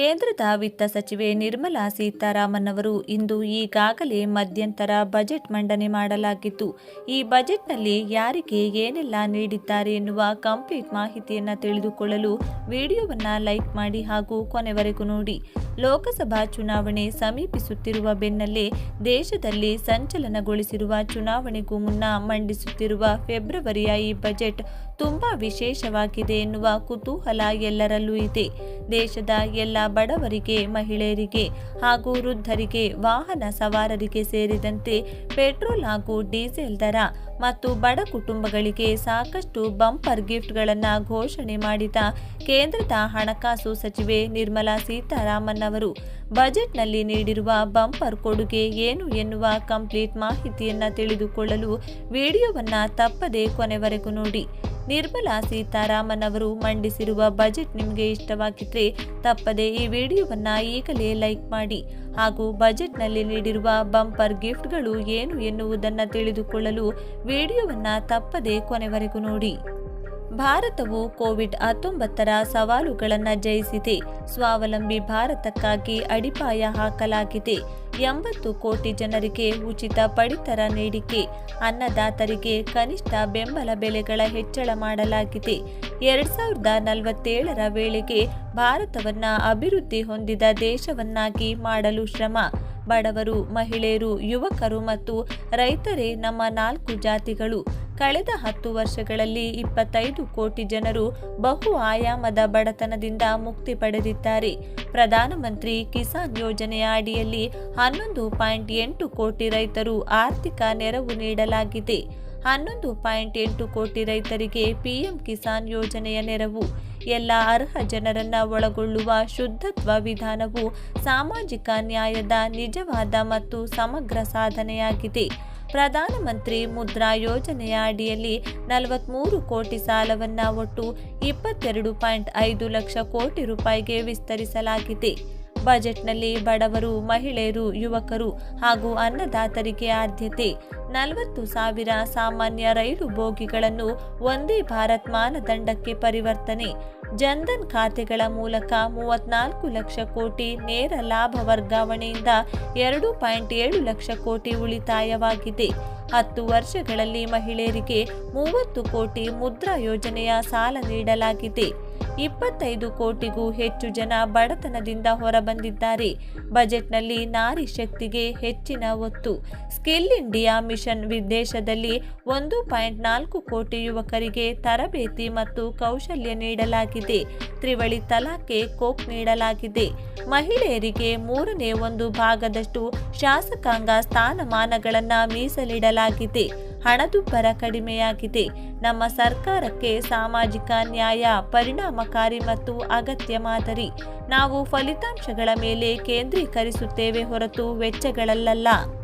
ಕೇಂದ್ರದ ವಿತ್ತ ಸಚಿವೆ ನಿರ್ಮಲಾ ಸೀತಾರಾಮನ್ ಅವರು ಇಂದು ಈಗಾಗಲೇ ಮಧ್ಯಂತರ ಬಜೆಟ್ ಮಂಡನೆ ಮಾಡಲಾಗಿದ್ದು ಈ ಬಜೆಟ್ನಲ್ಲಿ ಯಾರಿಗೆ ಏನೆಲ್ಲ ನೀಡಿದ್ದಾರೆ ಎನ್ನುವ ಕಂಪ್ಲೀಟ್ ಮಾಹಿತಿಯನ್ನು ತಿಳಿದುಕೊಳ್ಳಲು ವಿಡಿಯೋವನ್ನು ಲೈಕ್ ಮಾಡಿ ಹಾಗೂ ಕೊನೆವರೆಗೂ ನೋಡಿ. ಲೋಕಸಭಾ ಚುನಾವಣೆ ಸಮೀಪಿಸುತ್ತಿರುವ ಬೆನ್ನಲ್ಲೇ ದೇಶದಲ್ಲಿ ಸಂಚಲನಗೊಳಿಸಿರುವ ಚುನಾವಣೆಗೂ ಮುನ್ನ ಮಂಡಿಸುತ್ತಿರುವ ಫೆಬ್ರವರಿಯ ಈ ಬಜೆಟ್ ತುಂಬಾ ವಿಶೇಷವಾಗಿದೆ ಎನ್ನುವ ಕುತೂಹಲ ಎಲ್ಲರಲ್ಲೂ ಇದೆ. ದೇಶದ ಎಲ್ಲ ಬಡವರಿಗೆ, ಮಹಿಳೆಯರಿಗೆ ಹಾಗೂ ವೃದ್ಧರಿಗೆ ವಾಹನ ಸವಾರರಿಗೆ ಸೇರಿದಂತೆ ಪೆಟ್ರೋಲ್ ಹಾಗೂ ಡೀಸೆಲ್ ದರ ಮತ್ತು ಬಡ ಕುಟುಂಬಗಳಿಗೆ ಸಾಕಷ್ಟು ಬಂಪರ್ ಗಿಫ್ಟ್ಗಳನ್ನು ಘೋಷಣೆ ಮಾಡಿದ ಕೇಂದ್ರದ ಹಣಕಾಸು ಸಚಿವೆ ನಿರ್ಮಲಾ ಸೀತಾರಾಮನ್ ಅವರು ಬಜೆಟ್ನಲ್ಲಿ ನೀಡಿರುವ ಬಂಪರ್ ಕೊಡುಗೆ ಏನು ಎನ್ನುವ ಕಂಪ್ಲೀಟ್ ಮಾಹಿತಿಯನ್ನು ತಿಳಿದುಕೊಳ್ಳಲು ವಿಡಿಯೋವನ್ನು ತಪ್ಪದೇ ಕೊನೆವರೆಗೂ ನೋಡಿ. ನಿರ್ಮಲಾ ಸೀತಾರಾಮನ್ ಅವರು ಮಂಡಿಸಿರುವ ಬಜೆಟ್ ನಿಮಗೆ ಇಷ್ಟವಾಗಿದ್ದರೆ ತಪ್ಪದೆ ಈ ವಿಡಿಯೋವನ್ನು ಈಗಲೇ ಲೈಕ್ ಮಾಡಿ. ಹಾಗೂ ಬಜೆಟ್ನಲ್ಲಿ ನೀಡಿರುವ ಬಂಪರ್ ಗಿಫ್ಟ್ಗಳು ಏನು ಎನ್ನುವುದನ್ನು ತಿಳಿದುಕೊಳ್ಳಲು ವಿಡಿಯೋವನ್ನು ತಪ್ಪದೆ ಕೊನೆವರೆಗೂ ನೋಡಿ. ಭಾರತವು ಕೋವಿಡ್ ಹತ್ತೊಂಬತ್ತರ ಸವಾಲುಗಳನ್ನು ಜಯಿಸಿದೆ. ಸ್ವಾವಲಂಬಿ ಭಾರತಕ್ಕಾಗಿ ಅಡಿಪಾಯ ಹಾಕಲಾಗಿದೆ. ಎಂಬತ್ತು ಕೋಟಿ ಜನರಿಗೆ ಉಚಿತ ಪಡಿತರ ನೀಡಿಕೆ. ಅನ್ನದಾತರಿಗೆ ಕನಿಷ್ಠ ಬೆಂಬಲ ಬೆಲೆಗಳ ಹೆಚ್ಚಳ ಮಾಡಲಾಗಿದೆ. ಎರಡ್ ಸಾವಿರದ ನಲವತ್ತೇಳರ ವೇಳೆಗೆ ಭಾರತವನ್ನ ಅಭಿವೃದ್ಧಿ ಹೊಂದಿದ ದೇಶವನ್ನಾಗಿ ಮಾಡಲು ಶ್ರಮ. ಬಡವರು, ಮಹಿಳೆಯರು, ಯುವಕರು ಮತ್ತು ರೈತರೇ ನಮ್ಮ ನಾಲ್ಕು ಜಾತಿಗಳು. ಕಳೆದ ಹತ್ತು ವರ್ಷಗಳಲ್ಲಿ ಇಪ್ಪತ್ತೈದು ಕೋಟಿ ಜನರು ಬಹು ಆಯಾಮದ ಬಡತನದಿಂದ ಮುಕ್ತಿ ಪಡೆದಿದ್ದಾರೆ. ಪ್ರಧಾನಮಂತ್ರಿ ಕಿಸಾನ್ ಯೋಜನೆಯ ಅಡಿಯಲ್ಲಿ ಹನ್ನೊಂದು ಪಾಯಿಂಟ್ ಎಂಟು ಕೋಟಿ ರೈತರು ಆರ್ಥಿಕ ನೆರವು ನೀಡಲಾಗಿದೆ. ಹನ್ನೊಂದು ಪಾಯಿಂಟ್ ಎಂಟು ಕೋಟಿ ರೈತರಿಗೆ ಪಿಎಂ ಕಿಸಾನ್ ಯೋಜನೆಯ ನೆರವು. ಎಲ್ಲ ಅರ್ಹ ಜನರನ್ನ ಒಳಗೊಳ್ಳುವ ಶುದ್ಧತ್ವ ವಿಧಾನವು ಸಾಮಾಜಿಕ ನ್ಯಾಯದ ನಿಜವಾದ ಮತ್ತು ಸಮಗ್ರ ಸಾಧನೆಯಾಗಿದೆ. ಪ್ರಧಾನಮಂತ್ರಿ ಮುದ್ರಾ ಯೋಜನೆಯ ಅಡಿಯಲ್ಲಿ ನಲವತ್ಮೂರು ಕೋಟಿ ಸಾಲವನ್ನು ಒಟ್ಟು ಇಪ್ಪತ್ತೆರಡು ಪಾಯಿಂಟ್ ಐದು ಲಕ್ಷ ಕೋಟಿ ರೂಪಾಯಿಗೆ ವಿಸ್ತರಿಸಲಾಗಿದೆ. ಬಜೆಟ್ನಲ್ಲಿ ಬಡವರು, ಮಹಿಳೆಯರು, ಯುವಕರು ಹಾಗೂ ಅನ್ನದಾತರಿಗೆ ಆದ್ಯತೆ. ನಲವತ್ತು ಸಾವಿರ ಸಾಮಾನ್ಯ ರೈಲು ಬೋಗಿಗಳನ್ನು ಒಂದೇ ಭಾರತ್ ಮಾನದಂಡಕ್ಕೆ ಪರಿವರ್ತನೆ. ಜನ್ಧನ್ ಖಾತೆಗಳ ಮೂಲಕ ಮೂವತ್ನಾಲ್ಕು ಲಕ್ಷ ಕೋಟಿ ನೇರ ಲಾಭ ವರ್ಗಾವಣೆಯಿಂದ ಎರಡು ಪಾಯಿಂಟ್ ಏಳು ಲಕ್ಷ ಕೋಟಿ ಉಳಿತಾಯವಾಗಿದೆ. ಹತ್ತು ವರ್ಷಗಳಲ್ಲಿ ಮಹಿಳೆಯರಿಗೆ ಮೂವತ್ತು ಕೋಟಿ ಮುದ್ರಾ ಯೋಜನೆಯ ಸಾಲ ನೀಡಲಾಗಿದೆ. ಇಪ್ಪತ್ತೈದು ಕೋಟಿಗೂ ಹೆಚ್ಚು ಜನ ಬಡತನದಿಂದ ಹೊರಬಂದಿದ್ದಾರೆ. ಬಜೆಟ್ನಲ್ಲಿ ನಾರಿ ಶಕ್ತಿಗೆ ಹೆಚ್ಚಿನ ಒತ್ತು. ಸ್ಕಿಲ್ ಇಂಡಿಯಾ ಮಿಷನ್ ವಿದೇಶದಲ್ಲಿ ಒಂದು ಪಾಯಿಂಟ್ ನಾಲ್ಕು ಕೋಟಿ ಯುವಕರಿಗೆ ತರಬೇತಿ ಮತ್ತು ಕೌಶಲ್ಯ ನೀಡಲಾಗಿದೆ. ತ್ರಿವಳಿ ತಲಾಖೆ ಕೋಕ್ ನೀಡಲಾಗಿದೆ. ಮಹಿಳೆಯರಿಗೆ ಮೂರನೇ ಒಂದು ಭಾಗದಷ್ಟು ಶಾಸಕಾಂಗ ಸ್ಥಾನಮಾನಗಳನ್ನು ಮೀಸಲಿಡಲಾಗಿದೆ. ಹಣದುಬ್ಬರ ಕಡಿಮೆಯಾಗಿದೆ. ನಮ್ಮ ಸರ್ಕಾರಕ್ಕೆ ಸಾಮಾಜಿಕ ನ್ಯಾಯ ಪರಿಣಾಮಕಾರಿ ಮತ್ತು ಅಗತ್ಯ ಮಾದರಿ. ನಾವು ಫಲಿತಾಂಶಗಳ ಮೇಲೆ ಕೇಂದ್ರೀಕರಿಸುತ್ತೇವೆ ಹೊರತು ವೆಚ್ಚಗಳಲ್ಲ